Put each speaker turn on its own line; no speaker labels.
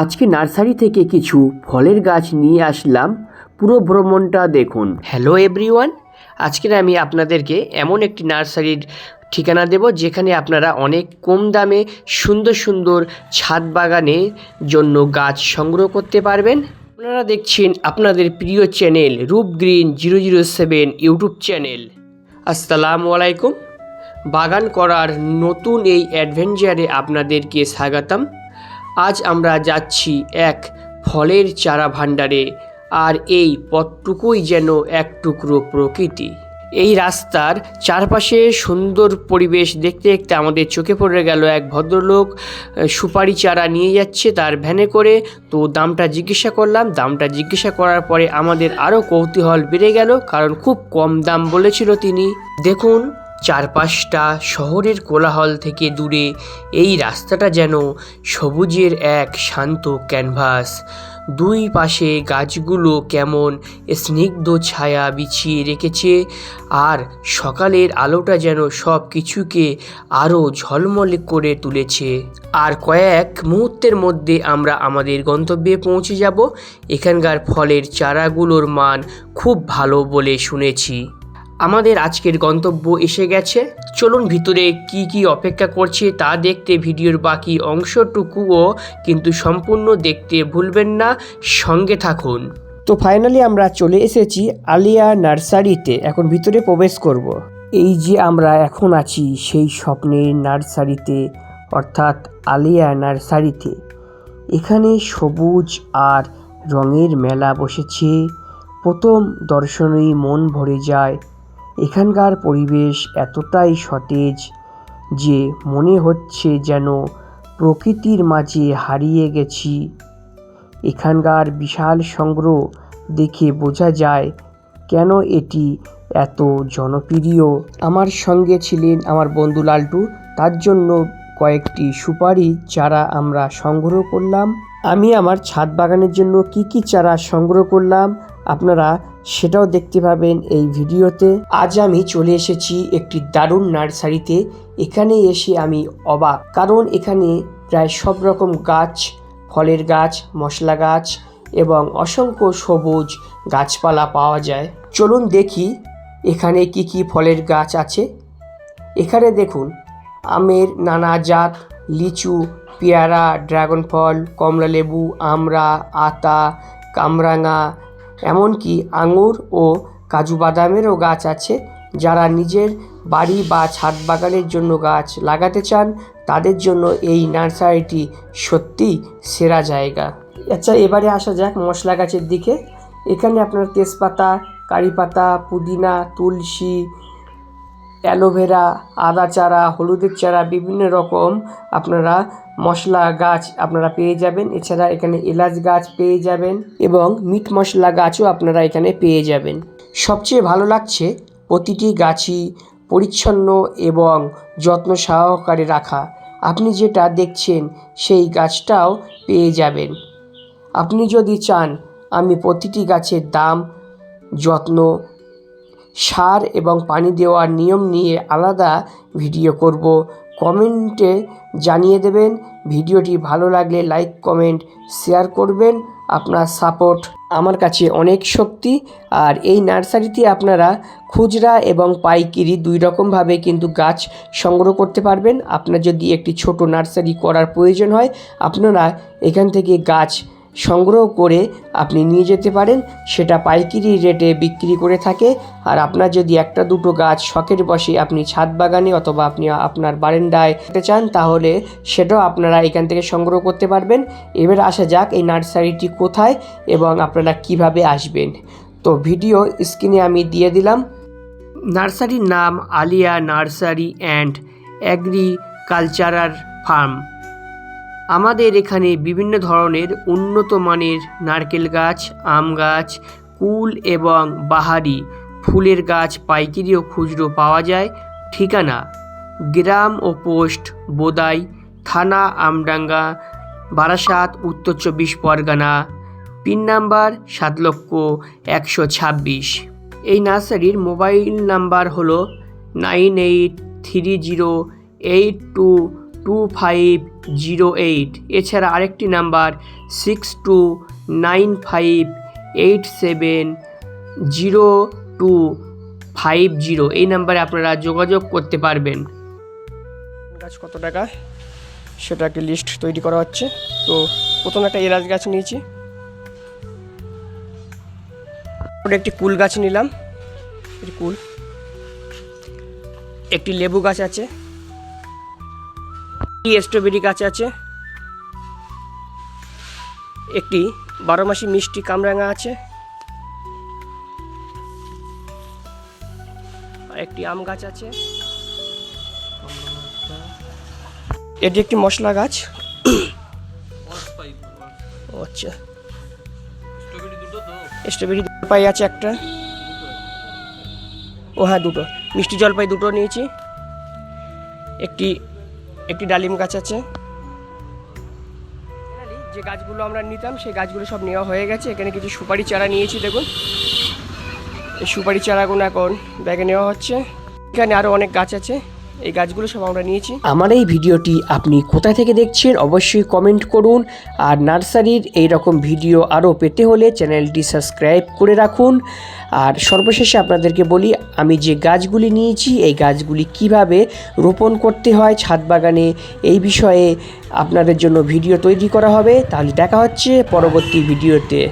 আজকে নার্সারি থেকে কিছু ফলের গাছ নিয়ে আসলাম। পুরো ভ্রমণটা দেখুন। হ্যালো এভরিওয়ান আজকের আমি আপনাদেরকে এমন একটি নার্সারির ঠিকানা দেব, যেখানে আপনারা অনেক কম দামে সুন্দর সুন্দর ছাদ বাগানের জন্য গাছ সংগ্রহ করতে পারবেন। আপনারা দেখছেন আপনাদের প্রিয় channel, Roop green zero zero seven YouTube channel. আসসালামু আলাইকুম। বাগান করার নতুন এই অ্যাডভেঞ্চারে আপনাদেরকে স্বাগতম। আজ আমরা যাচ্ছি এক ফলের চারা ভাণ্ডারে, আর এই পথটুকুই যেন এক টুকরো প্রকৃতি। এই রাস্তার চারপাশে সুন্দর পরিবেশ দেখতে দেখতে আমাদের চোখে পড়ে গেল এক ভদ্রলোক সুপারি চারা নিয়ে যাচ্ছে তার ভ্যানে করে। তো দামটা জিজ্ঞাসা করলাম, দামটা জিজ্ঞাসা করার পরে আমাদের আরও কৌতূহল বেড়ে গেল, কারণ খুব কম দাম বলেছিল তিনি। দেখুন চারপাশটা শহরের কোলাহল থেকে দূরে। এই রাস্তাটা যেন সবুজের এক শান্ত ক্যানভাস। দুই পাশে গাছগুলো কেমন স্নিগ্ধ ছায়া বিছিয়ে রেখেছে আর সকালের আলোটা যেন সব কিছুকে আরও ঝলমলে করে তুলেছে। আর কয়েক মুহূর্তের মধ্যে আমরা আমাদের গন্তব্যে পৌঁছে যাব। এখানকার ফলের চারাগুলোর মান খুব ভালো বলে শুনেছি। আমাদের আজকের গন্তব্য এসে গেছে। চলুন ভিতরে কি কি অপেক্ষা করছে তা দেখতে ভিডিওর বাকি অংশটুকুও কিন্তু সম্পূর্ণ দেখতে ভুলবেন না, সঙ্গে থাকুন। তো ফাইনালি আমরা চলে এসেছি আলিয়া নার্সারিতে, এখন ভিতরে প্রবেশ করব। এই যে আমরা এখন আছি সেই স্বপ্নের নার্সারিতে, অর্থাৎ আলিয়া নার্সারিতে। এখানে সবুজ আর রঙের মেলা বসেছে। প্রথম দর্শনেই মন ভরে যায় এখানকার পরিবেশ এতটাই সতেজ যে মনে হচ্ছে যেন প্রকৃতির মাঝে হারিয়ে গেছি। এখানকার বিশাল সংগ্রহ দেখে বোঝা যায় কেন এটি এত জনপ্রিয়। আমার সঙ্গে ছিলেন আমার বন্ধু লালটু, তার জন্য কয়েকটি সুপারি চারা আমরা সংগ্রহ করলাম। আমি আমার ছাদ বাগানের জন্য কি কি চারা সংগ্রহ করলাম? আপনারা সেটাও দেখতে পাবেন এই ভিডিওতে। আজ আমি চলে এসেছি একটি দারুণ নার্সারিতে। এখানে এসে আমি অবাক। কারণ এখানে প্রায় সব রকম গাছ, ফলের গাছ, মশলা গাছ এবং অসংখ্য সবুজ গাছপালা পাওয়া যায়। চলুন দেখি এখানে কি কি ফলের গাছ আছে। এখানে দেখুন, আমের নানা জাত, লিচু, পেয়ারা, ড্রাগন ফল, কমলালেবু, আমড়া, আতা, কামরাঙা এমনকি আঙুর ও কাজু বাদামেরও গাছ আছে। যারা নিজের বাড়ি বা ছাদ বাগানের জন্য গাছ লাগাতে চান, তাদের জন্য এই নার্সারিটি সত্যি সেরা জায়গা। আচ্ছা এবারে আসা যাক মশলা গাছের দিকে। এখানে আপনার তেজপাতা কারি পাতা পুদিনা, তুলসী, অ্যালোভেরা, আদা চারা, হলুদের চারা, বিভিন্ন রকম আপনারা মশলা গাছ আপনারা পেয়ে যাবেন। এছাড়া এখানে এলাচ গাছ পেয়ে যাবেন এবং মিট মশলা গাছও আপনারা এখানে পেয়ে যাবেন। সবচেয়ে ভালো লাগছে প্রতিটি গাছই পরিচ্ছন্ন এবং যত্ন সহকারে রাখা। আপনি যেটা দেখছেন সেই গাছটাও পেয়ে যাবেন। আপনি যদি চান আমি প্রতিটি গাছের দাম, যত্ন, সার এবং পানি দেওয়ার নিয়ম নিয়ে আলাদা ভিডিও করব কমেন্টে জানিয়ে দেবেন। ভিডিওটি ভালো লাগলে লাইক, কমেন্ট, শেয়ার করবেন। আপনার সাপোর্ট আমার কাছে অনেক শক্তি। আর এই নার্সারিতে আপনারা খুচরা এবং পাইকিরি দুই রকমভাবে কিন্তু গাছ সংগ্রহ করতে পারবেন। আপনার যদি একটি ছোট নার্সারি করার প্রয়োজন হয়, আপনারা এখান থেকে গাছ সংগ্রহ করে আপনি নিয়ে যেতে পারেন। সেটা পাইকারি রেটে বিক্রি করে থাকে। আর আপনার যদি একটা দুটো গাছ শখের বসে আপনি ছাদ বাগানে অথবা আপনি আপনার বারান্দায় রাখতে চান, তাহলে সেটাও আপনারা এখান থেকে সংগ্রহ করতে পারবেন। এবার আসা যাক এই নার্সারিটি কোথায় এবং আপনারা কীভাবে আসবেন। তো ভিডিও স্ক্রিনে আমি দিয়ে দিলাম। নার্সারির নাম Aliya nursery and agricultural farm. আমাদের এখানে বিভিন্ন ধরনের উন্নত মানের নারকেল গাছ, আম গাছ, কুল এবং বাহারি ফুলের গাছ, পাইকারি ও খুচরো পাওয়া যায়। ঠিকানা, গ্রাম ও পোস্ট, বোদাই, থানা, আমডাঙ্গা, বারাসাত, উত্তর চব্বিশ পরগনা, পিন নাম্বার সাত লক্ষ একশো ছাব্বিশ। এই নার্সারির মোবাইল নাম্বার হলো nine eight three zero eight two two five zero eight এছাড়া আরেকটি number six two nine five eight seven zero two five zero এই নাম্বারে আপনারা যোগাযোগ করতে পারবেন।
গাছ কত টাকা? সেটা একটা লিস্ট তৈরি করা হচ্ছে। তো প্রথম একটা এলাচ গাছ নিয়েছি। একটি কুল গাছ নিলাম। কুল। একটি লেবু গাছ আছে। স্ট্রবেরি গাছ আছে? একটি বারো মাসি মিষ্টি কামরাঙা আছে। একটি আম গাছ আছে। এটি একটি মশলা গাছ। আচ্ছা। স্ট্রবেরি জলপাই আছে একটা। ও হ্যাঁ দুটো। মিষ্টি জলপাই দুটো নিয়েছি। একটি একটি ডালিম গাছ আছে। যে গাছগুলো আমরা নিতাম, সেই গাছগুলো সব নেওয়া হয়ে গেছে। এখানে কিছু সুপারি চারা নিয়েছি, দেখুন। এই সুপারি চারাগুলো এখন ব্যাগে নেওয়া হচ্ছে। এখানে আরও অনেক গাছ আছে। এই গাছগুলো সব আমরা নিয়েছি।
আমার এই ভিডিওটি আপনি কোথায় থেকে দেখছেন অবশ্যই কমেন্ট করুন। আর নার্সারির এই রকম ভিডিও আরও পেতে হলে চ্যানেলটি সাবস্ক্রাইব করে রাখুন। আর সর্বশেষে আপনাদেরকে বলি, আমি যে গাছগুলি নিয়েছি, এই গাছগুলি কীভাবে রোপণ করতে হয় ছাদ বাগানে, এই বিষয়ে আপনাদের জন্য ভিডিও তৈরি করা হবে। তাহলে দেখা হচ্ছে পরবর্তী ভিডিওতে।